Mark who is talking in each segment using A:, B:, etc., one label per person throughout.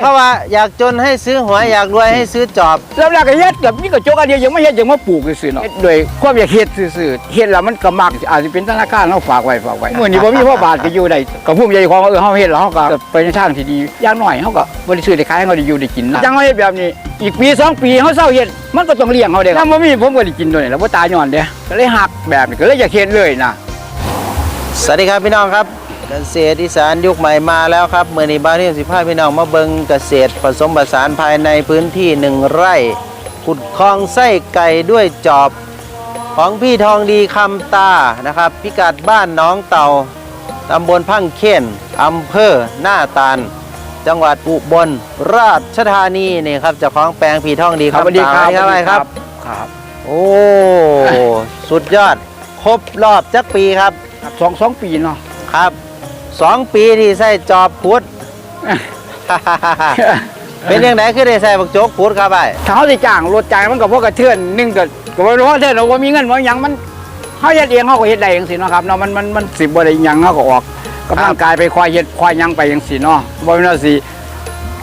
A: เพราะว่าอยากจนให้ซื้อหวยอยากรวยให้ซื้อจอบ
B: แล้วแรกก็เฮ็ดกับนี่ก็จกอันเดียวยังไม่เฮ็ดยังมาปลูกซื่อๆเนาะเฮ็ดโดยความอยากเฮ็ดซื่อๆเฮ็ดแล้วมันก็มักอาจจะเป็นธนาคารเฮาฝากไว้ฝากไว้มื้อนี้บ่มีพ่อบาทก็อยู่ได้ก็ภูมิใจของว่าเออเฮาเฮ็ดแล้วเฮาก็ไปในทางที่ดีอย่างน้อยเฮาก็บ่ได้ซื้อได้ขายให้เฮาได้อยู่ได้กินนะจังเฮาเฮ็ดแบบนี้ อีกปีสองปีเฮาเศร้าเฮ็ดมันก็ต้องเลี้ยงเฮาเด้ถ้าบ่มีผมก็ได้กินด้วยแล้วบ่ตายย้อนเด้ก็เลยหักแบบนี้ก็เลยอยากเฮ็ดเลยนะ
A: สวัสดีครับพี่น้องครับ เกษตรอีสานยุคใหม่มาแล้วครับเมื่อนี้บ้านที่สิบห้าพี่น้องมาเบิงเกษตรผสมผสานภายในพื้นที่หนึ่งไร่ขุดคลองไส้ไก่ด้วยจอบของพี่ทองดีคำตานะครับ พิกัดบ้านหน้องเต่าตำบลพังเคนอำเภอหน้าตาล จังหวัดอุบลราชธานีนี่ครับเจ้าของแปลงพี่ทองดี
B: ครับ
A: คำ
B: สวัสดี
A: ตา
B: ครับ
A: สวัสดีครับ
B: ครับ
A: โอ้สุดยอด ครบรอบจักปีครับ
B: ครับสองสองปีเนาะ
A: ครับ สองปีที่ใส่จอบขุด เป็นยังไงคือได้ใส่บักโจกขุดครับไอ้
B: ถ้าเขาสิจ้างรถจ้างมันก็พวกกระเทือนหนึงก็ก็บ่รู้ว่าเทือนเราบ่มีเงินบ่หยังมันเฮาเฮ็ดเองเฮาก็เฮ็ดได้จังซี่เนาะครับเนาะมันมันมันสิบ่ได้หยังเฮาก็ออกกำลังกายไปควายเฮ็ดควายหยังไปจังซี่เนาะบ่แม่นว่าสิ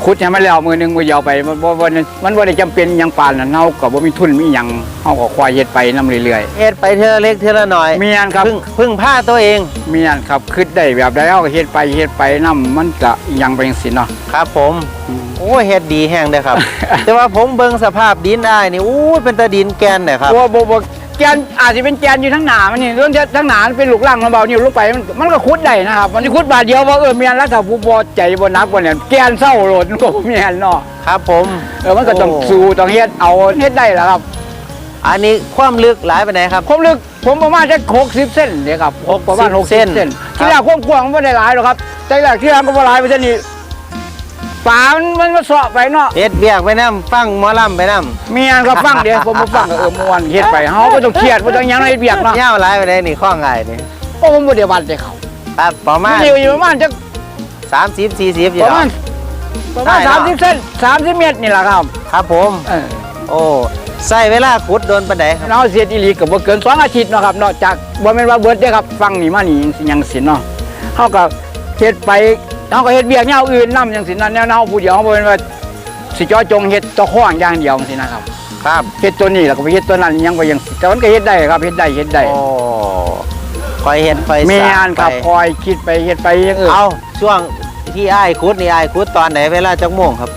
B: ขุดให้มันแล้วมือหนึงมือเดียวไปมันบ่บ่มันบ่ได้จำเป็นหยังปานนั้นเฮาก็บ่มีทุนมีหยังเฮาก็ควายเฮ็ดไปนํเรื่อย
A: เฮ็ดไปเท่าเล็กเท่าน้อย
B: ๆมีอันครับ
A: พึ่งพึ่งผ้าตัวเอง
B: มีอันครับคิดได้แบบใดเฮาก็เฮ็ดไปเฮ็ดไปนํมันก็หยังไปจังซี่เนาะ
A: ครับผม
B: อืม
A: โอ้เฮ็ดดีแห้งเด้อครับ แต่ว่าผมเบิ่งสภาพดินอ้ายนี่อู้ยเป็นตาดินแกนเนี่ยครับ
B: บ่บ่บ่ แกนอาจจะเป็นแกนอยู่ทั้งหนามันนี่ส่วนทั้งหนามันเป็นลูกล่างของเบานิ้วลงไปมันมันก็คุดได้นะครับมันสิคุดบาทเดียวว่าเออเมียนแล้วถ้าผู้บ่ใจบ่นักบ่เนี่ยแกนเศร้าโหลดมันก็บ่แม่นเนาะ
A: ครับ ผม
B: เออมันก็ต้อง
A: โสู้
B: ต้องเฮ็ดเอาเฮ็ดได้แหละครับ
A: อันนี้ความลึกหลายไปไหนใดครับ
B: ความลึกผมประมาณจะ60เส้นเนี่ยครับ
A: 60
B: ประมาณ60
A: เส้น
B: เส้น
A: ครับ
B: ที่แรกความกว้างมันบ่ได้หลายหรอกครับแต่แรกที่แรกก็บ่หลายไปเท่านี้ ฝามันมันมาเสาะไปเนาะ
A: เฮ็ดเบียกไปนํฟังหมอลำไปนํ
B: เมียนก็ฟังเดี๋ยวผมบ่ฟังก็เออม่วนเฮ็ดไปเฮาบ่ต้องเครียดบ่ต้องหยังเฮ็ดเบียกเนาะ
A: ยาวหลายไปไหนใดนี่ข้อง่ายนี่
B: โอ้ผมบ่ได้วัดเลยเขา
A: ครับประมาณ
B: มันอยู่อยู่ประมาณจัก
A: 30 40อยู่
B: ประ
A: แล้
B: มาวณประมาณ
A: ได้
B: สาม
A: เน
B: สิ
A: อะ
B: บเส้นสามสิบเมตรนี่แหละครับ
A: ครับผม
B: เออ
A: โอ้ใส่เวลาขุดโดนปานใดครับ
B: เราเสียอีหลีกับบ่เกินสองอาทิตย์เนาะครับนอกจากบ่แม่นว่าเบิดเด้อครับฟังนี่มานี่สิหยังสิเนาะเฮาก็เฮ็ดไป เฮาก็เฮ็ดเวียกแนวอื่นนำจังซี่นั่นแนวเฮาผู้เดียวเฮาบ่แม่นว่าสิเจาะจงเฮ็ดเจ้าของอย่างเดียวจังซี่นะครับ
A: ครับ
B: เฮ็ดตัวนี้แล้วก็ไปเฮ็ดตัวนั้นหยังไปจังซี่แต่มันก็เฮ็ดได้ครับเฮ็ดได้เฮ็ดได้
A: โอ้คอยเห็นคอย
B: แม่
A: สร้าง
B: นครับ
A: ไป
B: คอยคิดไปเฮ็ดไปอย่างอื่น
A: เอาช่วงที่อ้ายขุดนี่อ้ายขุดตอนไหนเวลาจักโมงครับ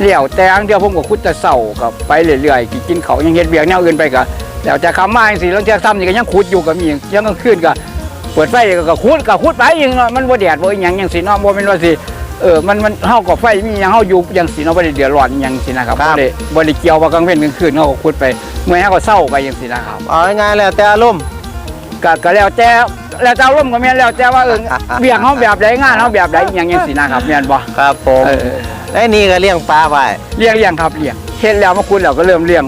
B: เลี้ยวแต่อันเดียวผมก็คุดแต่เช้าก็ไปเรื่อยๆกินเขาวยังเฮ็ดเวียกแนวอื่นไปก็แล้วจะคำมาจังซี่แล้วจะซ้ำนี่ก็ยังขุดอยู่ก็มียังกลางคืนก็ เปิดไฟก็ก็ขุดก็ขุดไปเองเนาะมันบ่แดดบ่อีหยังจังซี่เนาะบ่แม่นว่าสิเออมันมันเฮาก็ไฟมีหยังเฮาอยู่จังซี่เนาะบ่ได้เดือดร้อนอิหยังสินะครับ
A: ครั
B: บ่
A: บ
B: ได้บ่ได้เกี่ยวว่ากลางเว้นกลางคืนเฮาก็ขุดไปเมื่อยเฮาก็เศร้าไปจังซี่นะครับ
A: เอาง่ายๆแล้วแต่อารมณ์
B: ก็ก็แล้วแต่แล้วแต่อารมณ์ก็แม่นแล้วแต่ว่าเออเบียงเฮาแบบใดงานเฮาแบบใดอิหยังจังซี่นะครับแม่นบ่
A: ครับผม
B: เออ
A: และนี่ก็เลี้ยงปลาไว้
B: เลี้ยงเลี้ยงครับเลี้ยงเฮ็ดแล้วมาขุดแล้วก็เริ่มเลี้ยง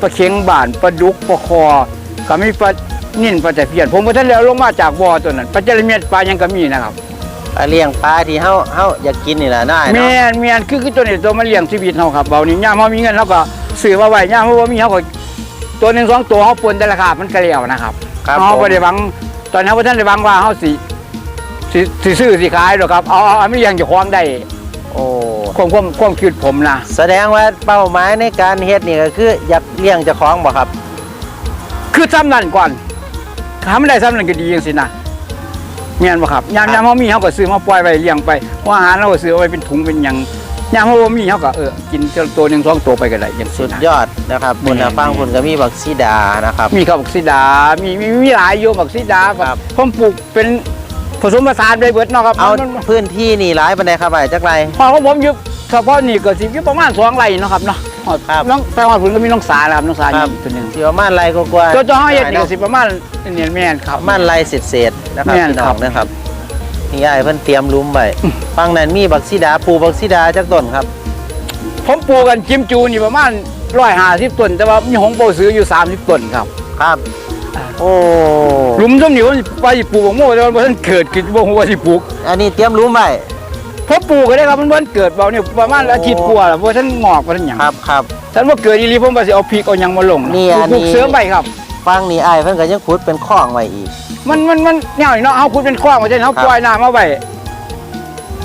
B: ปลาเข็งบ้านปลาดุกปลาคอก็มีปลา นิ่นปลาตะเพียนผมบ่ทันแล้วลงมาจากบ่อตัวนั้นปลาจระเม็ดปลาหยังก็มีนะครับ
A: ก็เลี้ยงปลาที่เฮาเฮาอยากกินนี่แหละน่าย
B: แม่
A: เนาะ
B: นแม่นคือคือตัวนี้ตัวมันเลี้ยงชีวิตเฮาครับเบานี่ย่ามเฮามีเงินเฮาก็ซื้อมาไว้ย่ามเฮาบ่มีเฮาก็ตัวหนึงสองตัวเฮาปนแต่ราคามันก็แล้วนะครับ
A: ครับ
B: เฮา
A: ผม
B: บ่ได้หวังตอนนี้เฮาบ่ทันได้หวังว่าเฮาสิสิสิซื้อสิขายหรอกครับเอาเอาเอาไม่เลี้ยงเจ้าของได้
A: โอ้
B: ความความความคิดผมนะ
A: แสดงว่าเป้าหมายในการเฮ็ดนี่ก็คืออยากเลี้ยงเจ้าของบ่ครับ
B: คือซ้ำนั่นก่อน ถ้ามันได้ซ้ำนั่นก็ดีจังซี่นะแม่นบ่ครับยามยามเฮามีเฮาก็ซื้อมาปล่อยไว้เลี้ยงไปว่าอาหารเราก็ซื้อเอาไว้เป็นถุงเป็นหยังยามเฮาบ่มีเฮาก็เออกินตัวหนึงสองตัวไปก็ได้จัง
A: สุ
B: ซี่
A: ด
B: นะ
A: ยอดนะครับคุณ
B: แม่
A: ฟังคุณก็มีบักซีดานะครับ
B: มีข้าวบักซีดา มีมีมีหลายโยบักซีดา
A: ครับ
B: ผมปลูกเป็นผสมผสานไปเบิดเนาะครับ
A: เอา
B: มันมัน
A: พื้นที่นี่หลายปานใดครับไอ้จักไร
B: พอของผมอยู่เฉพาะนี่ก็สิอยู่ประมาณสองไร่เนาะครับเนาะ
A: ครับ
B: น้องแต่ว่าผมก็มีน้องสานะครับน้องสา
A: ครับ
B: อยู่ตัวหนึง
A: สิประมาณไรกว่าๆ
B: ตัวตัวเฮาเฮ็ดนี่
A: เนาะ
B: ก็สิประมาณเนี่ยแม่นครับ
A: ประมาณไรเศษๆนะครับ
B: แม่น
A: พี่น้
B: ครั
A: อบงนะครับนี่อ้ายเพิ่นเตรียมหลุมไว้ฟังนั้นมีบักซีดาปลูกบักซีดาจักต้นครับ
B: ผมปลูกกันจิมจูนี่ประมาณ150ต้นแต่ว่ามีหงโปซื้ออยู่30ต้นครับ
A: ครับโอ้
B: หลุมส้มนี่ว่าว่าสิปลูกบักโม่แต่ว่าบ่ทันเกิดขึ้นบ่ฮู้ว่าสิปลูก
A: อันนี้เตรียมหลุมไว้
B: ผมปลูกก็ได้ครับมันบ่ทันเกิดเบาเนี่ยประมาณอาทิตย์กว่าแล้วบ่ทันงอกบ่ทันหยัง
A: ครับครับ
B: ฉันว่าเกิดอีหลีผมว่าสิเอาพริกเอาหยังมาลง
A: นี่อันนี้
B: ปลูกเสริมไปครับ
A: ฟังนี่อ้ายเพิ่นก็ยังขุดเป็นคลองไว้อีก
B: มันมันมันแนวนี้เนาะเฮาขุดเป็นคลองไว้เช่นเฮา
A: ครับ
B: ปล่อยน้ำมาไว้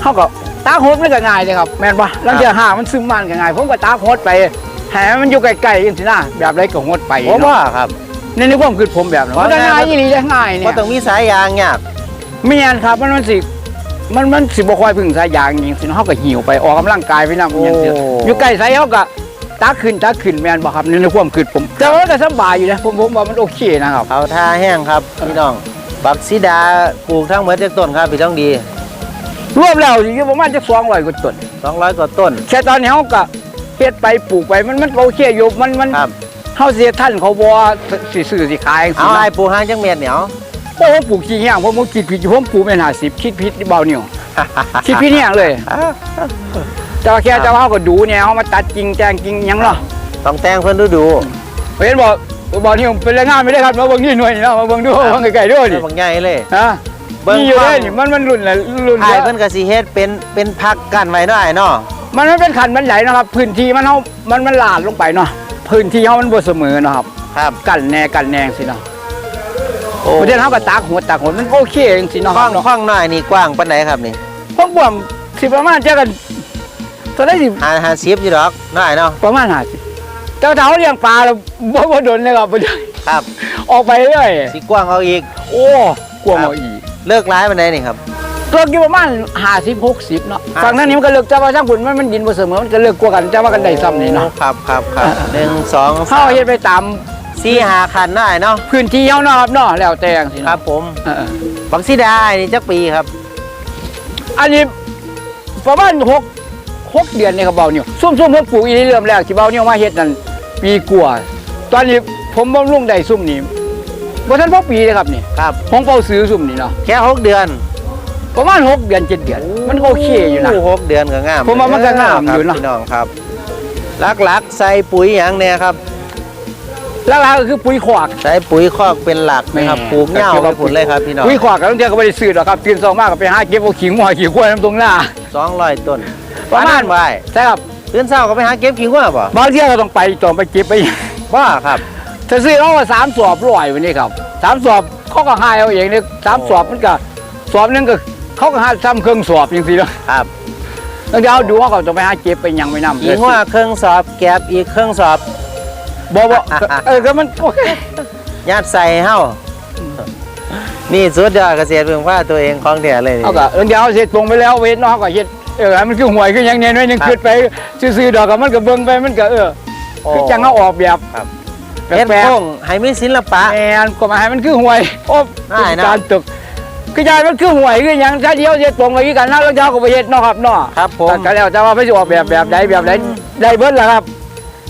B: เฮาก็ตากโหดมันก็ง่ายเลยครับ แม่นปะลังเทียหามันซึมมันก็ง่ายผมก็ตากโหดไปแหมมันอยู่ไกลๆจังซี่นะแบบไรก็โหดไป
A: ผม
B: เนาะ
A: ว่าครับ
B: ในในความคิดผมแบบนั้น
A: เพราะ
B: มันก็
A: ง่าย
B: ง่ายอีหลีได้ง่ายเนี่
A: ว่ายต้องมีสายยางยาก
B: ไม่งั้นครับมันมันสิ มันมันสิบ่ค่อยพึ่งสายยางจริงสิเฮาก็หิวไปออกกำลังกายไปนำอย่างเดียวอยู่ใกล้สายเฮาก็ตากขึ้นตากขึ้นแม่นบ่ครับในในความคิดผม แต่ว่าก็สบายอยู่นะผมผมว่ามันโอเคนะครับ
A: เขาท่าแห้งครับพี่น้องบักซิดาปลูกทั้งหมดจากต้นครับพี่ต้องดี
B: รวมแล้วอยู่ประมาณจัก200กว่าต้น
A: 200กว่าต้น
B: แค่ตอนนี้เฮาก็เฮ็ดไปปลูกไปมันมันโอเคอยู่มันมัน
A: ครับ
B: เฮาเสียท่านเขาบ่สิซื้อสิขายจัง
A: เอา
B: ซี่
A: ไอ้
B: นะ
A: ปลูกห้างจังเม็ดเหนียว
B: โอ้ผมปลูกขี้แห้งผมผมคิดผิดอยู่ผมปลูกเป็น50คิดผิดเบานิ่วคิดผิดแห้งเลย แต่ว่าแค่แต่ว่าเฮาก็ดูเนี่ยเฮามาตัดจริงแจงจริงหยังเนาะ
A: ต้องแต่งเพิ่นดูดู
B: เห็นบอกบอกนี่ผมเป็นแรงงานไม่ได้ครับมาเบิ่งนี่หน่วยนี่เนาะมาเบิ่งดูมาเบิ่งไกลๆด้วย
A: ๆ
B: ดิ
A: บางใหญ่เลย
B: ฮะ
A: เบิ่ง
B: นี่อยู่
A: ความ
B: ได้นี่มันมันรุ่นแหละรุ่น
A: ไอ้
B: เยอะ
A: เพิ่นก็สิเฮ็ดเป็นเป็นพักกันไว้เนาะไอ้เนาะ
B: มันมันเป็นขันมันใหญ่นะครับ พื้นที่มันเฮามันมันลาดลงไปเนาะพื้นที่เฮามันบ่เสมอเนาะครับ
A: ครับ
B: กันแน่กันแนงสิเนาะ
A: โอ้
B: ประเทศเฮาก็ตากหัวตากหัวมันโอเคจังซี่เนาะ
A: ห้อง
B: เนาะ
A: ห้องน้อยนี่กว้างปานไหนครับนี่
B: ผมบ่มสิประมาณจะกันตอนได้สิ
A: หาหาซิบอยู่ดอกน้อยเนาะ
B: ประมาณ50แต่ว่าถ้าเฮาเลี้ยงปลาแล้วบ่บ่โดนเลยครับบ่ได้
A: ครับ
B: ออกไปเรื่อย
A: สิกว้างเอาอีก
B: โอ้กลัวเอาอีก
A: เลิกร้ายปานไหนนี่ครับ
B: เลิกอยู่ประมาณ50 60เนาะ
A: 50
B: ฝั่งนั้นนี่มันก็เลิกแต่ว่าทางคุณมันมันดินบ่เสมอมันก็เลิกกว่ากันแต่ว่ากันได้ซ้ำนี่เนาะ
A: ครับครับครับหนึ่งสอง
B: เฮาเฮ็ดไปตาม
A: สี่หาคันได้เนาะ
B: พื้นที่เฮาเนาะครับเนาะแล้วแต่จังซี่
A: ค
B: เนาะ
A: รับ ผม
B: เออ
A: บักซิดานี่จักปีครับ
B: อันนี้ประมาณ6 6เดือนนี่ครับเบาเนี่ยซุ่มๆผมปลูกอีเริ่มแรกที่เบาเนี่ยมาเฮ็ดนั่นปีกว่าตอนนี้ผมบำรุงได้ซุ่มนี่บ่ทันพอปีเลยครับนี่
A: ครับ
B: ของเป่าซื้อซุ่มนี่เนาะ
A: แค่หกเดือน
B: ประมาณ6เดือน7เดือน มันก็โอเคอยู่นะ
A: โหกเดือนก็งาม
B: ผมว่ามันก็งามอยู่
A: ครับ
B: นะ
A: พี่น้องครับลักๆใส่ปุ๋ยอย่างเนี่ยครับ
B: แล้วก็คือปุ๋ยขวาก
A: ใช้ปุ๋ยคอกเป็นหลักนะครับ
B: แม่
A: ปลูกเหง้าไปผลเลยครับพี่น้อง
B: ปุ๋ยขวากก็ต้องเที่ยวก็บ่ได้ซื้อหรอกครับตื่นเช้ามากก็ไปหาเก็บเอาขิงหัวขิงกล้วยน้ำตรงหน้า
A: สองร้อยต้น
B: ประมาณ
A: ไว้
B: ใช่ครับ
A: ตื่นเช้าก็ไปหาเก็บขิงว่าป่ะ
B: บางเที่ยวก็ต้องไปต่อไปเก็บไป
A: ว่าครับ
B: ถ้าซื้อเอาว่าสามสอบร้อยวันนี้ครับสามสอบเขาก็ให้เอาเองเนี่ยสามสอบมันก็สอบหนึงก็เขาก็ให้ทำเครื่องสอบอย่างสิเนาะ
A: ครับ
B: แล้วเดี๋ยวเอาดูว่าเขาจะไปหาเก็บไปหยังไปนำ
A: ขิงว่าเครื่องสอบแกบอีกเครื่องสอบ
B: บ่บ่เออก็มันโอเค
A: ยัดใส่เฮ้านี่สุดยอดเกษตรเพื่อว่าตัวเองของแท้เลยนี่
B: เอาก็เดี๋ยวเอาเสร็จตรงไปแล้วเวทเนอกก็เฮ็ดเออให้มันคือหวยคือหยังเนี่ยน้อยหนึง
A: ครับ
B: ขึ้นไปซื้อๆดอกก็มันก็เบิ่งไปมันก็เออ
A: โอ้
B: คือจังเอาออกแบบ
A: ครับ
B: แป
A: เฮ็ด
B: ลก
A: โค้งให้มีศิลปะ
B: ๆแอนก็มาให้มันคือหวยโอ้
A: ได้นะ
B: การตึกคือยายมันคือหวยคือหยังถ้าเดียวเสร็จตรงไปคือกันนะแล้วเดี๋ยวก็ไปเฮ็ดเนาะครับเนาะ
A: ครับผม
B: ก็แล้วแต่ว่าไปสิออกแบบแบบใดแบบใดได้เบิดล่ะครับ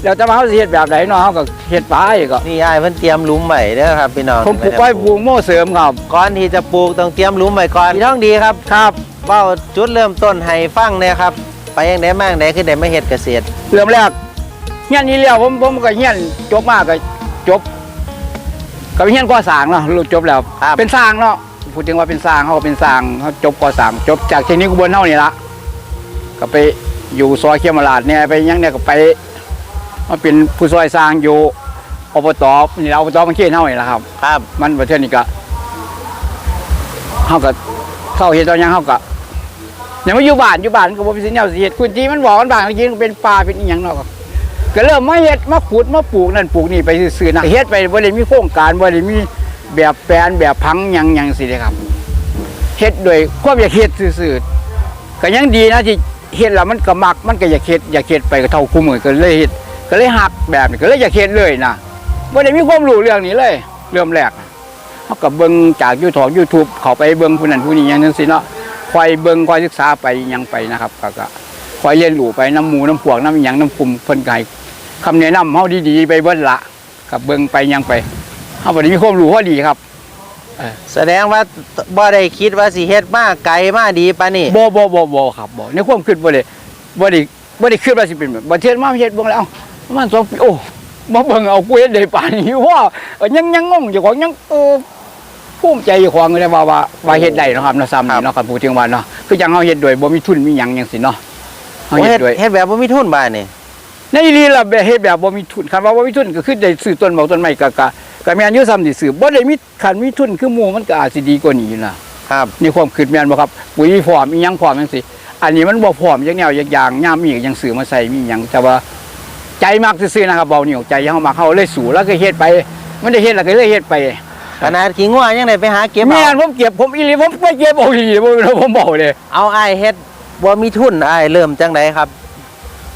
B: แล้วแต่ว่าเขาสิเฮ็ดแบบใดเนาะเขาก็เฮ็ดไปก็
A: นี่ยายเพิ่นเตรียมหลุมไว้เด้อครับพี่น้อง
B: ผมปลูกไว้ปลูกโม่เสริมครับ
A: ก่อนที่จะปลูกต้องเตรียมหลุมไว้ก่อนพี่ท้องดีครับ
B: ครับ
A: เว้าจุดเริ่มต้นให้ฟังเนี่ยครับ ไปยังไดมาจั่งใดคือได้มาเฮ็ดเกษตร
B: เริ่มแรกเฮียนนี้แล้วผมผมก็เฮียนจบมาก็จบก็ไปเฮียนก่อสร้างเนาะรู้จบแล้ว
A: ครับ
B: เป็นสร้างเนาะพูดถึงว่าเป็นสร้างเขาก็เป็นสร้างเขาจบก่อสร้างจบจากเทคนิคอุบลเฮานี่ละก็ไปอยู่ซอยเขียมราดเนี่ยไปหยังเนี่ยก็ไป มาเป็นผู้ซอยสร้างอยู่อบตนี่ละอบตมันเขียนเฮานี่ละครับ
A: ครับ
B: มันประเทศนี้ก็เฮาก็เข้าเฮ็ดตอนหยังเฮาก็ยังไม่อยู่บ้านอยู่บ้านก็บ่มีสิ่งแนวสิเฮ็ดพื้นที่มันบอกกันบ้างจริงๆเป็นป่าเป็นอีหยังเนาะก็ก็เริ่มมาเฮ็ดมาขุดมาปลูกนั่นปลูกนี่ไปซื่อๆนะเฮ็ดไปบ่ได้มีโครงการบ่ได้มีแบบแปลนแบบพังหยังหยังสิเด้ครับเฮ็ดโดยความอยากเฮ็ดซื่อๆก็ยังดีนะที่เฮ็ดแล้วมันก็มักมันก็อยากเฮ็ดอยากเฮ็ดไปก็เท่าคู่มือก็เลยเฮ็ด ก็เลยหักแบบนี้ก็เลยอยากเฮ็ดเลยนะบ่ได้มีความรู้เรื่องนี้เลย เริ่มแรกเขาก็เบิ่งจากยูทองยูทูบเขาไปเบิ่งผู้นั้นผู้นี้อย่างนั้นสิเนาะคอยเบิ่งคอยศึกษาไปหยังไปนะครับก็ก็คอยเรียนรู้ไปน้ำหมูน้ำพวกน้ำหยังน้ำกลุ่มเพิ่นไก่คำแนะนำเฮาดีๆไปเบิ่ละกับเบิ่งไปหยังไปเฮาบ่ได้มีความรู้พอดีครับ
A: แสดงว่าบ่ได้คิดว่าสิเฮ็ดมาไกลมาดีปานนี้
B: บ่บ่บ่บ่ครับบ่ในความคิดบ่ได้บ่ได้บ่ได้คิดว่าสิเป็นแบบบ่เทียนมาเฮ็ดเบิ่งแล้วเอ้า ประมาณ2ปีโอ้บ่เบิ่งเอากูเฮ็ดได้ป่านนี้ว่าเอ้ยยังยังงงอยู่ของยังเออภูมิใจอยู่ของเลยว่าว่าว่าเฮ็ดได้เนาะครับเนาะซ้ำนี่เนาะครับพูดถึงว่าเนาะคือจังเฮาเฮ็ดโดยบ่มีทุนมีหยังจังซี่เนาะเฮา
A: โอ้
B: เฮ็
A: เฮ็
B: ด
A: ด
B: โดย
A: เฮ็ดแบบบ่มีทุนบ้านนี่
B: ในอีหลีล่ะแบบเฮ็ดแบบบ่มีทุนคันว่าบ่มีทุนก็คือได้ซื้อต้นหมอกต้นไม้ก็ก็ก็แม่นอยู่ซ้ำที่ซื้อบ่ได้มีคันมีทุนคือหมู่มันก็อาจสิดีกว่านี้อยู่นะ
A: ครับ
B: นี่ความคิดแม่นบ่ครับปุ๋ยพร้อมอีหยังพร้อมจังซี่อันนี้มันบ่พร้อมอย่างแนวอย่างอย่างย่ามมีก็ยังซื้อมาใส่มีหยังแต่ว่า ใจมากซื่อๆนะครับเบาเหนียวใจเฮามาเข้าเลยสู่แล้วก็เฮ็ดไปมันได้เฮ็ดแล้วก็เลยเฮ็ดไป
A: ขนาดขี้งัวยังได้ไปหาเก็บ
B: แม่
A: เอา
B: นผมเก็บผมอีหลีผมไปเก็บเอาอีหลีผมผมบอกเลย
A: เอาอ้ายเฮ็ดบ่มีทุนอ้ายเริ่มจังไดครับ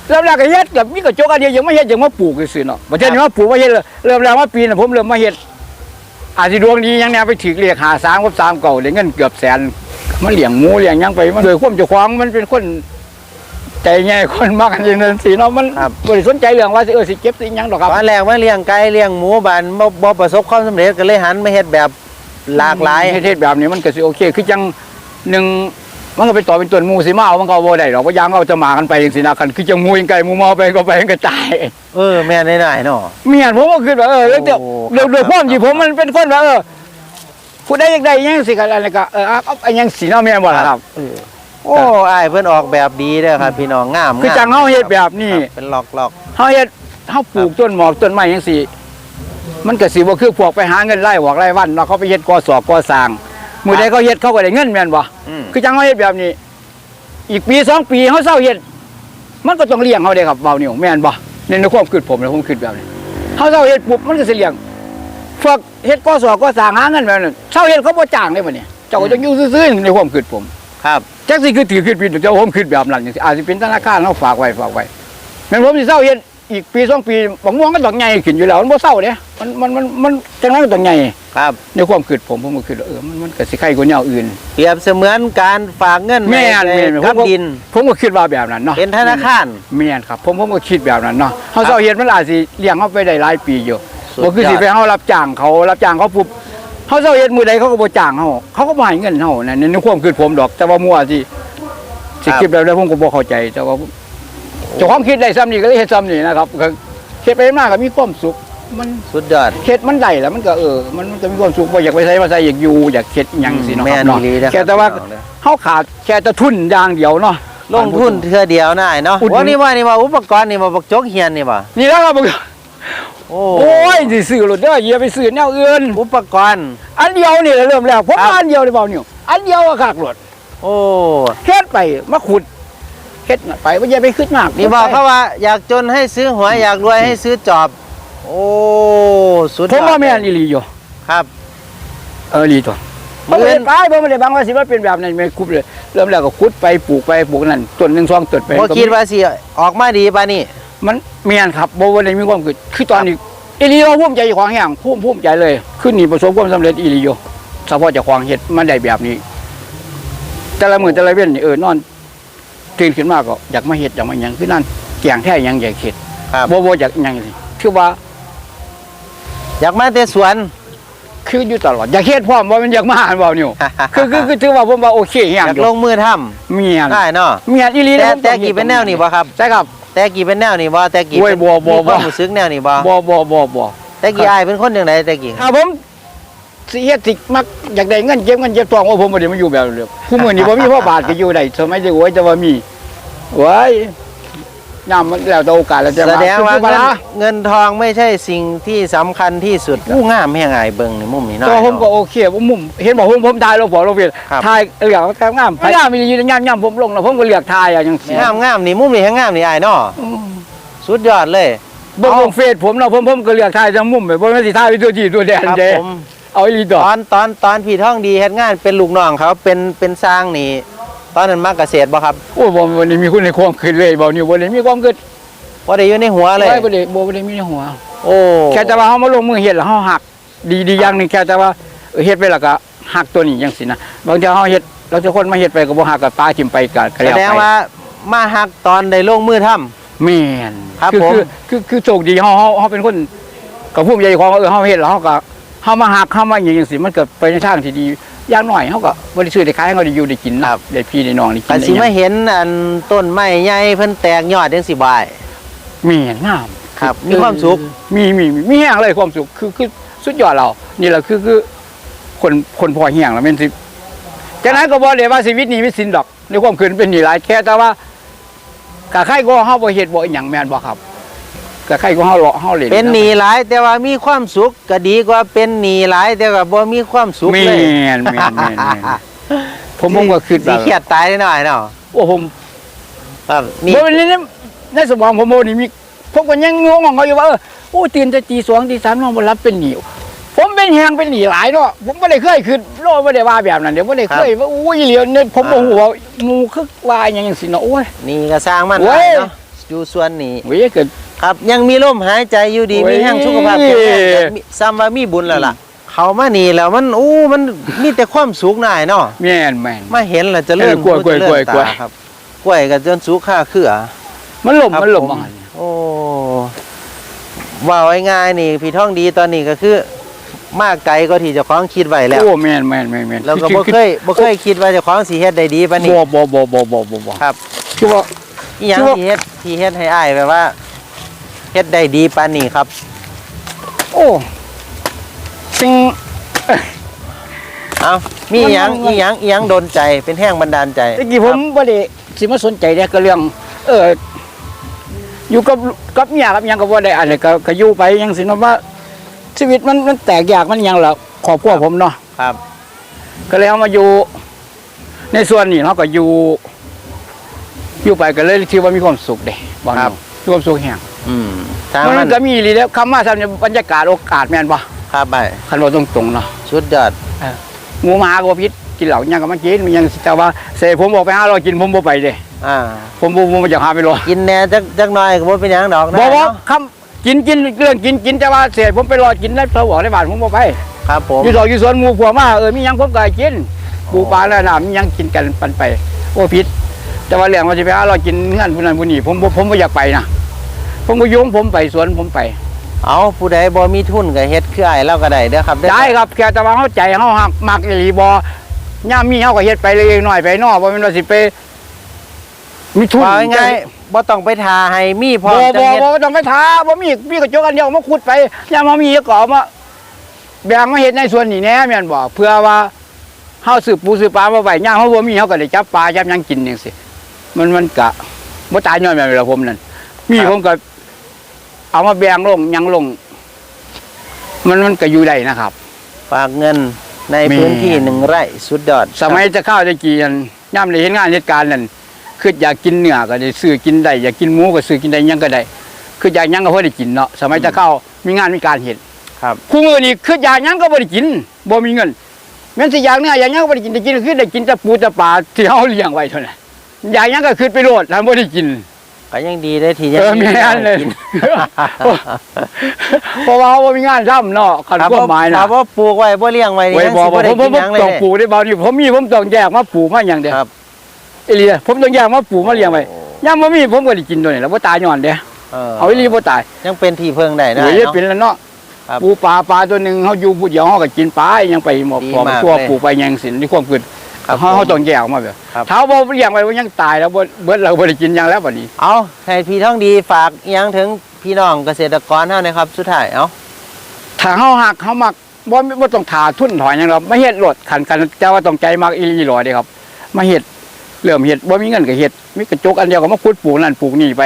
B: เริ่มแรกก็เฮ็ดกับมีกระจกอันเดียวยังไม่เฮ็ดยังมาปลูกซื่อๆเนาะบ่ใช่นี่มาปลูกมาเฮ็ดเลยเริ่มแรกมาปีน่ะผมเริ่มมาเฮ็ดอาจสิดวงดียังแนวไปถึกเรียกหา3กับ3เก่าได้เงินเกือบแสนมันเลี้ยงหมูเลี้ยงหยังไปมันโดยความเจ้าของมันเป็นคน ใจง่ายคนมากกันอย่างนั้นสิเนาะมัน
A: ครับ
B: บ่ได้สนใจเรื่องว่าสิเออสิเก็บสิหยังดอกครับ
A: ตอนแรกมาเลี้ยงไก่เลี้ยงหมูบานบ่บ่ประสบความสำเร็จก็เลยหันมาเฮ็ดแบบหลากหลาย
B: เฮ็ดแบบนี้มันก็สิโอเค คือจังหนึ่งมันก็เป็นต่อเป็นต้นหมูสิมาเอามันก็เอาบ่ได้ดอกว่ายางเอาจะมากันไปจังซี่นะคันคือจังหมูยังไก่หมูเมาไปก็ไปมันก็ตาย
A: เออแม่นได้ๆเนาะ
B: เมียนผมก็คือว่าเออแล้วเดี๋ยว
A: โอ้
B: เดี๋ยว
A: ครับ
B: โดยความที่
A: ครับ
B: ผมมันเป็นคนว่าเออผู้ใดอยากได้อิหยังสิกันอะไรก็เออเอาเอาอิหยังสิเนาะแม่นบ่ล่ะครับเออ
A: โอ้อ้ายเพิ่นออกแบบดีเด้อครับ พี่น้องงาม
B: คือจังเฮาเฮ็ดแบบนี้
A: ครับเป็นล็อก
B: เฮาเฮ็ดเฮาปลูกต้นหมอกต้นไม้จังซี่มันก็สิบ่คือพวกไปหาเงินไล่หวกไล่วันเนาะเขาไปเฮ็ดก่อสอกก่อสร้างมื้อใดเขาเฮ็ดเขาก็ได้เงินแม่นบ่
A: ๆอืม
B: คือจังเขาเฮ็ดแบบนี้ อีกปีสองปีเขาเศร้าเฮ็ดมันก็ต้องเลี้ยงเขาเด้ครับเบาเหนียวแม่นบ่ในในความคิดผมนะผมคิดแบบนี้เขาเศร้าเฮ็ดปุ๊บมันก็สิเลี้ยงพวกเฮ็ดก่อสอก่อสร้างหาเงินแบบนั้นเศร้าเฮ็ดเขาบ่จ้างได้บ่เนี่ยเจ้าก็จะอยู่ซื่อๆในความคิดผม
A: ครับ
B: จักสิคือถือคิดผิดเจ้าผมคิดแบบนั้นจังซี่อาจสิเป็นธนาคารเขาฝากไว้ฝากไว้แม่นผมสิเศร้าเฮ็ดอีกปีสองปีบักม่วงก็ต้องใหญ่ขึ้นอยู่แล้วมันบ่เศร้าเด้มันมันมันมันจังนั้นก็ต้องใหญ่
A: ครับ
B: ในความคิดผมผมก็คิดว่าเออมันมันก็สิใครกว่าแนวอื่น
A: เปรียบเสมือนการฝากเงิน
B: แม่น
A: ไว้
B: แม่น
A: กับ
B: ผมก็
A: ดิน
B: ผมก็คิดว่าแบบนั้นเนาะ
A: เป็นธนาคาร
B: แม่นครับ ผมผมก็คิดแบบนั้นเนาะเขา
A: ครับ
B: เสาเฮ็ดมันอาจสิเลี้ยงเขาไปได้หลายปีอยู่
A: สุด
B: บ่คือสิ
A: ยอด
B: ไปเฮารับจ้างเขารับจ้างเขาปุ๊บ เขาเสาเฮ็ดมื้อใดเขาก็บ่จ้างเฮาเขาก็บ่ให้เงินเฮานั่นในความคิดผมดอกแต่ว่ามั่วสิสิคิดแบบนั้นผมก็บ่เข้าใจ แต่ว่าเจ้าของคิดได้ซ้ำนี่ก็เลยเฮ็ดซ้ำนี่นะครับก็เฮ็ดไปมาก็มีความสุข มัน
A: สุดยอด
B: เฮ็ดมันได้แล้วมันก็เออมันมันก็มีความสุขบ่อยากไปใส่มาใส่อยากอยู่อยากเฮ็ดหยังสิเนาะ
A: แม่
B: ครับ
A: น
B: เนาะ
A: อีหลีนะครับ
B: แค่แต่ว่า
A: พี่น้องเด้อ
B: เฮาขาดแค่แต่ทุนอย่างเดียวเนาะ
A: ลงทุนเทื่อเดียวน่ายเนาะ
B: อุดหนุน
A: ว่านี่ว่านี่ว่าอุปกรณ์นี่ว่าบักจกเฮียนนี่ว่า
B: นี่แล้วครับ
A: โอ้
B: โอ้ยสิซื้อรถเด้ออย่าไปซื้อแนวอื่น
A: อุปกรณ์
B: อันเดียวนี่แหละเริ่มแล้วผม
A: ครับ
B: ว่าอันเดียวเลยเปล่าเนี่ยอันเดียวอะคักรถ
A: โอ้
B: เฮ็ดไปมาขุดเฮ็ดน่ะไปว่าอย่าไปขึ้นมาก
A: นี่บอกเขาว่าอยากจนให้ซื้อหวยอยากรวยให้ซื้อจอบ โอ้สุดย
B: ผ
A: อ
B: ม
A: ด
B: ว่าแม่นอีหลีอยู่
A: ครับ
B: เอออีหลีตัว
A: มื้
B: ผม
A: อ
B: ไม่
A: อื่น
B: ได้ไปผมไม่ได้บังว่าสิว่าเป็นแบบนั้นไม่คุบเลย เริ่มแล้วก็ขุดไปปลูกไปปลูกนั่นต้นหนึ่งสองต้นไป
A: บ่คิดว่าสิออกมาดีปานนี้
B: มันแม่นครับบ่ว่าได้มีความคิดคือตอนนี้อีหลีเราภูมิใจเจ้าของแห้งภูมิภูมิใจเลย ขึ้นนี่ประสบความสำเร็จอีหลีอยู่เฉพาะเจ้าของเฮ็ดมันได้แบบนี้ แต่ละมื้อแต่ละเว้นนี่เออนอนตื่นขึ้นมาก็อยากมาเฮ็ดอยากมาหยังคือนั่นแกงแท้หยังอยากเฮ็ด
A: ครับ
B: บ่บ่อยากหยังสิคือว่า
A: อยากมาแต่สวน
B: คืออยู่ตลอดอยากเฮ็ดพร้อมบ่มันอยากมาหาบ่นิวคือคือคือถือว่าผมว่าโอเคแฮ
A: องยาก
B: อยู่
A: ลงมือทำ
B: เมียน
A: ได้เนาะ
B: เมียนอีหลี
A: แต่
B: ผม
A: แต่
B: อง
A: กี่เป็นแนวนี่บ่ครับ
B: ใช่ครับ
A: แต่กี่เป็นแนวนี่บ่แต่กี่
B: โอ้ยบ่บ่
A: มีความ
B: บ่
A: รู้สึกแนวนี่บ่
B: บ่บ่บ่บ่
A: แต่กี่อายเป็นคนจังไดแต่กี่
B: ถ้าผมสิเฮ็ดสิมักอยากได้เงินเก็บเงินเก็บทองว่าผมบ่ได้มาอยู่แบบนั้นเลยผู้มื้อนี้บ่มีพ่อบาทก็อยู่ได้สมัยที่โอ้ยจะว่ามีโอ้ย ยามมันแล้วแต่โอกาสแล้วแต่
A: แสดงว่า
B: คือ
A: เงิน
B: ละ
A: เงินทองไม่ใช่สิ่งที่สำคัญที่สุดผู้งามแห่งอายเบิ่งนี่มุมนี่เนาะ
B: ตัวผมก็โอเคผมมุมเห็นบอกผมผมทายลงบ่ลงเวียน
A: ครับ
B: ทายเลือกแต่งามไม่งามมีอยู่ยามยามผมลงแล้วผมก็เลือกทายอะจังซี่
A: งามงามนี่มุมนี่แห่งงามนี่อายเนาะ
B: อืม
A: สุดยอดเลย
B: เบิ่ง
A: เอา
B: ลงเฟซผมเนาะผมผมก็เลือกทายจังมุมไปบ่แม่นสิทายไปตัวจีตัวแดน
A: ครับ
B: เด้
A: ผม
B: เอาอีหลี
A: ต
B: ดอก
A: อนตอนตอนพี่ท่องดีเฮ็ดงานเป็นลูกน้องเขาเป็นเป็นสร้างนี่ ตอนนั้นมาเกษตรบ่ครับ
B: โอ้บ่วันนี้มีคุณในความคิดเลยบ่นี่บ่ได้มีความคิด
A: บ่ได้อยู่ในหัวเลย
B: ไว้บ่ได้บ่ได้มีในหัว
A: โอ้
B: แค่แต่ว่าเฮามาลงมือเฮ็ดแล้วเฮาหัก ดีดีอย่างหนึงแค่แต่ว่าเออเฮ็ดไปแล้วก็หักตัวนี้จังซี่นะบางทีเฮาเฮ็ดเราจะคนมาเฮ็ดไปก็บ่หักก็ปาทิ่มไปก็ก็
A: แส
B: แล้ว
A: ดง
B: ไป
A: ว่ามาฮักตอนได้ลงมือทำ
B: แม่น
A: ครับ
B: คือ
A: ผม
B: คือคือคือโชคดีเฮาเฮาเฮาเป็นคนก็ภูมิใจของว่าเออเฮาเฮ็ดแล้วเฮาก็เฮามาหักเฮามาอย่างจังซี่มันก็ไปในทางที่ดี อย่างน้อยเฮาก็บ่ได้ซื้อได้ขายเฮาได้อยู่ได้กินนะครับได้พี่ได้น้องได้กิน
A: อัน
B: ได้
A: สิ
B: หยัง
A: มาเห็นอันต้นไม้ใหญ่เพิ่นแตกยอดจังสิบาย
B: แม่นงาม
A: ครับ มีความสุข
B: มีมีมีมีแห้งเลยความสุขคือคือสุดยอดเรา นี่แหละคือคือคนคนพอแห้งแล้วแม่นสิจากนั้นก็บอกเลยว่าชีวิตนี้มีสินดอกในความคืนเป็นหนีหลายแค่แต่ว่า กะไข่ก็เฮาบ่เฮ็ดบ่อหยังแม่นบ่ครับ กะไข่ก็เฮาเลาะเฮาเล่น
A: เป็นหนี้หลาย แต่ว่ามีความสุขก็ดีกว่าเป็นหนี้หลาย แต่ว่าบ่มีความสุข
B: แม่
A: เลย
B: นแม่นแม่นแม่นผมผมก็คิด
A: สิ
B: ว่า
A: เครียดตายได้หน่อยเนาะ
B: โอ้ผม
A: ครับนี่
B: บ่ในในในสมองผมโมนี่มีผมก็ยังงงของเขาอยู่ว่าเออโอ้ตื่นแต่ตีสองตีสามนอนบ่หลับเป็นหนีผมเป็นแหงเป็นหนีหลายเนาะผมไม่ได้เคยขึ้นโลกไม่ได้ว่าแบบนั้นเดี๋ยวไม่ได้เคยว่าอุ้ยเหลียวเนี่ยผมโมโหว่าหมูคึกว่าอย่างจังสิเนาะโอ้ย
A: นี่ก็สร้างมัน
B: โอ้
A: ได้
B: ย
A: เนาะอยู่ส่วนนี้
B: เว้ยเกิด
A: ครับยังมีลมหายใจอยู่ดี
B: โอ้ย
A: มีแห้งสุขภาพแข็งแรงแต่มีซ้ำว่ามีบุญแล้วล่ะ เขามานี่แล้วมันอู้มันมีแต่ความสุขหน่ายเนาะ
B: แม่นแม่น
A: มาเห็นแล้วจะเลื่อน
B: เออกล้วย
A: หูจะเลื่อน
B: กล้วยกล้วย
A: ตาครับกล้วยกับจนสุขค่าเครือ
B: มันหลม
A: ครับ
B: มันหลม
A: ผ
B: อะ
A: โอ้ว่าไว้ง่ายนี่พี่ท่องดีตอนนี้ก็คือ มากไกลก็ที่เจะคล้าของคิดไว้แล้ว
B: โอ้แม่นแม่นแม่นแม่น
A: แล้วก็บ่เคยบ่เคยคิดว่าเจะคล้าของสีเฮ็ดได้ดีปานนี้
B: บ่บ่บ่บ่บ่บ่บ่
A: ครับ
B: คือว่า
A: อีหยัง
B: คือว่า
A: ที่เฮ็ดที่เฮ็ดให้อ้ายแบบว่า เฮ็ดได้ดีปานนี้ครับ
B: โอ้สิ่ง
A: เอามีอีหยัง
B: มัน
A: อีหยังอีหยังโดนใจเป็นแห้งบันดาลใจ
B: ตะกี้ผมบ่ได้สิมาสนใจเนี่ยก็เรื่อง เอออยู่กับกับเมียกับหยังก็บ่ได้อะไรก็ก็อยู่ไปอยังสิเนาะว่า ชีวิตมันมันแตกยากมันหยังล่ะครอบครัวผมเนาะ
A: ครับ
B: ก็เลยเอามาอยู่ ในส่วนนี้เนาะก็อยู่ อยู่ไปก็เลยคิดว่ามีความสุขเด้บาง
A: ครับ
B: มีความสุขแห่ง
A: อืมทาง
B: มั
A: มัน
B: นก็มีอีหลีแล้วคำว่าทำเนี่ยบรรยากาศโอกาสแม่นบ่
A: ครับไป
B: คันว่าตรงๆเนาะ
A: สุดยอด
B: หมูหมาก็บ่พิษกินเหล้าหยังก็มากินมันยังสิแต่ว่าเสยผมบอกไปหาเรากินผมบ่ไปเด้
A: อ่า
B: ผมบ่บ่อยากหาไปรอ
A: กินแหน่จักจักหน่อยก็บ่เป็นหยังดอกนะ
B: บอกว่า
A: เนาะ
B: คำกินกินเรื่องกินกินแต่ว่าเสียผมไปรอกินในเขาบอกในบ้านผมบ่ไป
A: ครับผม
B: อยู่สองอยู่สวนหมู่ผัวมาเออมีหยังผมก็ให้กินปูปลาแล้วน้ำมีหยังกินกันปันไป โอ้พิษแต่ว่าเรื่องว่าจะไปหาเรากินเงื่อนผู้นั้นผู้นี้ผมบ่ผมบ่อยากไปนะ ผมก็ยุ่งผมไปสวนผมไป
A: เอาผู้ใดบ่มีทุนก็เฮ็ดคืออ้ายเราก็ได้เด้อครับเอ
B: ได้ครับแค่แต่ว่าเฮาใจเฮาหักมักอีหลีบ่ย่ามมีเฮาก็เฮ็ดไปเล็กๆน้อยๆไปเนาะบ่แม่นว่าสิไปมีทุน
A: ว่าง่ายๆบ่ต้องไปทาให้มีพร้อ
B: บ่
A: มจัง
B: บ่
A: เฮ็ด
B: บ่ต้องไปท้าบ่มีมีกระจกอันเดียวมาขุดไปยามมามีก็เอามาแบ่งมาเฮ็ดในส่วนนี้แหน่แม่นบ่เพื่อว่าเฮาสืบปูสืบปลามาไว้ยามเฮาบ่มีเฮาก็ได้จับปลาจับหยังกินจังซี่มันมันก็บ่ตายย้อนแม่นเวลาผมนั่นมีผมก็ เอามาแบ่งลงหยังลง มันมันก็อยู่ได้นะครับ
A: ฝากเงินใน
B: แม่
A: พื้นที่หนึ่งไร่สุดยอด
B: สมัยจะเข้าวจะกี่อันย่ำได้เห็นงานเหตุการณ์นั่นคืออยากกินเนื้อก็ได้ซื้อกินได้อยากกินหมูก็ซื้อกินได้หยังก็ได้ คืออยากหยังก็พอได้กินเนาะสมัยจะเข้ามีงานมีการเห็น
A: ครับ
B: คู่มือนี่คืออยากหยังก็บ่ได้กินบ่มีเงินแม้นสิอยากเนื้ออยากหยังก็บ่ได้กินได้กินก็คือได้กินแต่ปูแต่ปลาที่เฮาเลี้ยงไว้เท่านั้นอยากหยังก็คือไปโลดทำบ่ได้กิน
A: ก็ยังดีได้ที่ยัง
B: เออแม่นเลย
A: กิน
B: เพราะว่าเฮาบ่มีงานทำเนาะคัน
A: ครับ
B: ความหมาย
A: ค
B: นะ
A: รับว่าปลูกไว้บ่เลี้ยงไว้นี่
B: ไว้
A: ยัง
B: บ่
A: สิ
B: บ่
A: บ่ได้
B: ผมผ
A: กิ
B: ม
A: นหยังเลย
B: ต้องปลูกได้เบานี่ผมมีผมต้องแยกมาปลูกมาอย่างเดียว
A: ครับ
B: เอเลียผมต้องแยกมาปลูกมาเลี้ยงไว้ย่ามบ่มีผมก็ได้กินตัวนี้แล้วบ่ตายย้อนเด้
A: เออ
B: เอาอีหลีบ่ตาย
A: ยังเป็นที่เพิ่งได้นะ
B: โอ้ย
A: เนาะ
B: เป็นแล้วเนาะ
A: ครับ
B: ปูปลาปลาตัวหนึงเฮาอยู่ผู้เดียวเฮาก็กินปลายังไปหมอก
A: ดี
B: ปอก
A: มาก
B: ตัว
A: เลย
B: ปลูกไปหยังสินที่ความคิด
A: ครับ
B: เฮาเฮาต้องแยกออกมาแบบ
A: ครับ
B: เท้าบ่เลี้ยงไว้ว่ายังตายแล้วบ่เบิดเราบ่ได้กินหยังแล้วบัดนี้
A: เอาให้พี่ท่องดีฝากอิหยังถึงพี่น้องเกษตรกรเฮานะครับ สุดท้ายเอา
B: ถ้าเฮาหักเฮามักบ่บ่ต้องถาทุนถอยหยังหรอกมาเฮ็ดรถคันคันแต่ว่าต้องใจมักอีหลีหลอเด้ครับ มาเฮ็ดเริ่มเฮ็ดบ่มีเงินก็เฮ็ดมีกระจกอันเดียวก็มาขุดปลูกนั่นปลูกนี่ไป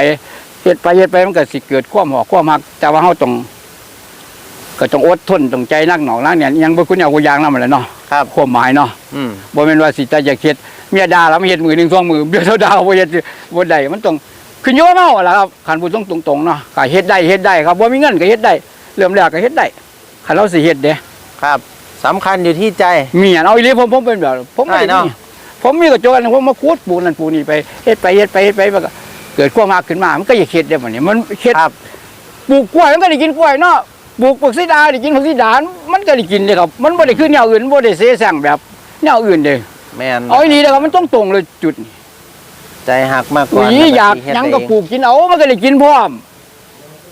B: เฮ็ดไปเฮ็ดไปมันก็สิเกิดความหอกความหักแต่ว่าเฮาต้อง ก็ต้องอดทนต้องใจนักหนอกนักเนี่ยยังบ่คุณเอากูยางนำแหละเนาะ
A: ครับ
B: ความหมายเนาะ
A: อืม
B: บ่แม่นว่าสิแต่อยากเฮ็ดเมียด่าแล้วมาเฮ็ดมือหนึงสองมือเบี้ยเท่าดาวบ่เฮ็ดบ่ได้มันต้องขึ้นอยู่กับเฮาล่ะครับคันพูดตรงๆเนาะก็เฮ็ดได้เฮ็ดได้ครับบ่มีเงินก็เฮ็ดได้เริ่มแรกก็เฮ็ดได้คันเราสิเฮ็ดเด้
A: ครับสำคัญอยู่ที่ใจ
B: มีอันเอาอีหลีผมผมเป็นแบบผมไม่
A: ได้
B: ได้
A: เนาะ
B: มีผมมีกระจกอันนึงผมมาคูดปลูกนั่นปลูกนี่ไปเฮ็ดไปเฮ็ดไปเฮ็ดไปมันก็เกิดความมากขึ้นมา มันก็อยากเฮ็ดได้บัดนี้มันเฮ็ด
A: ครับ
B: ปลูกกล้วยมันก็ได้กินกล้วยเนาะ ปลูกผักซีดาได้กินผักซีดา มันก็ได้กินเด้ครับ มันบ่ได้คือแนวอื่นบ่ได้เสแสร้งแบบแนวอื่นเด้
A: แม่น
B: เอาอีหลีเด้อครับมันต้องตรงเลยจุดนี้
A: ใจหักมากก
B: ห
A: ว่า
B: วีอยาก
A: ที่เฮ็ด
B: หยัง
A: ได้
B: ก็ปลูกกินเอา มันก็ได้กินพร้อม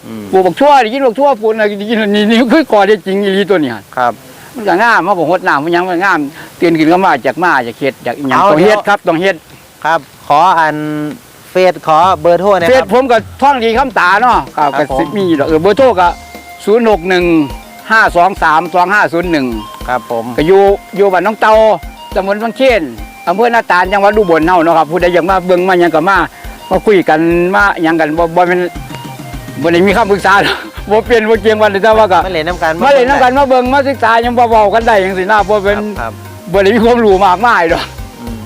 A: อืม
B: ปลูกบักชั่วได้กินบักชั่วปลูกน่ะได้กินนี่นี่คือก่อได้จริงอีหลีตัวนี้ฮะ
A: ครับ
B: มันก็งามมันก็หดน้ำมันหยังมันงามตื่นขึ้นก็มาจากมาจากเฮ็ดจากอีหยัง
A: เอา
B: ต้อง
A: เดี๋
B: เฮ็
A: ยว
B: ดครับต้องเฮ็ด
A: ครับ ขออันเฟซขอเบอร์โทรนะ
B: เฟ
A: ค
B: ซ
A: รับ
B: ผมก็ท่องดีคำตาเนาะก็
A: ครั
B: ก็
A: บผม
B: สิมีดอกเออเบอร์โทรก็ 061 523 2501
A: ครับผม
B: ก็อยู่อยู่บ้านน้องเตาตำบลบางเขนอำเภอหน้าตาลจังหวัดอุบลเฮาเนาะครับผู้ใดอยากมาเบิ่งมาหยังก็มามาคุยกันมาหยังกันบ่บ่แม่นบ่ได้มีคำปรึกษาหรอกบ่เปลี่ยนบ่เกียงวันแต่ว่าก็
A: มาเล่นน้ำกัน
B: มาเล่นนํกันมาเบิ่งมาศึกษาหยังบ่เว้ากันได้จังซี่นะบ่
A: ค
B: เป็น
A: รับครับ
B: บ่ได้มีความรู้มากมายดอก
A: อืม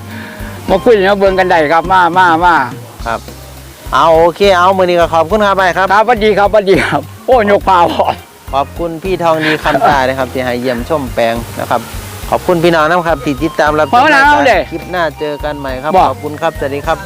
B: มาคุยมาเบิ่งกันได้ครับมามามา
A: ครับ เอาโอเคเอามือนี้ก็ขอบคุณครับไอ้ครับ
B: ครับสวัสดีครับสวัสดีครับ โอ้ยกพาพอ
A: ขอบคุณพี่ทองดีคำตานะครับที่ให้เยี่ยมชมแปลงนะครับ ขอบคุณพี่น้องนะครับที่ติดตามรับชมรายการคลิปหน้าเจอกันใหม่ครับ ขอบคุณครับสวัสดีครับ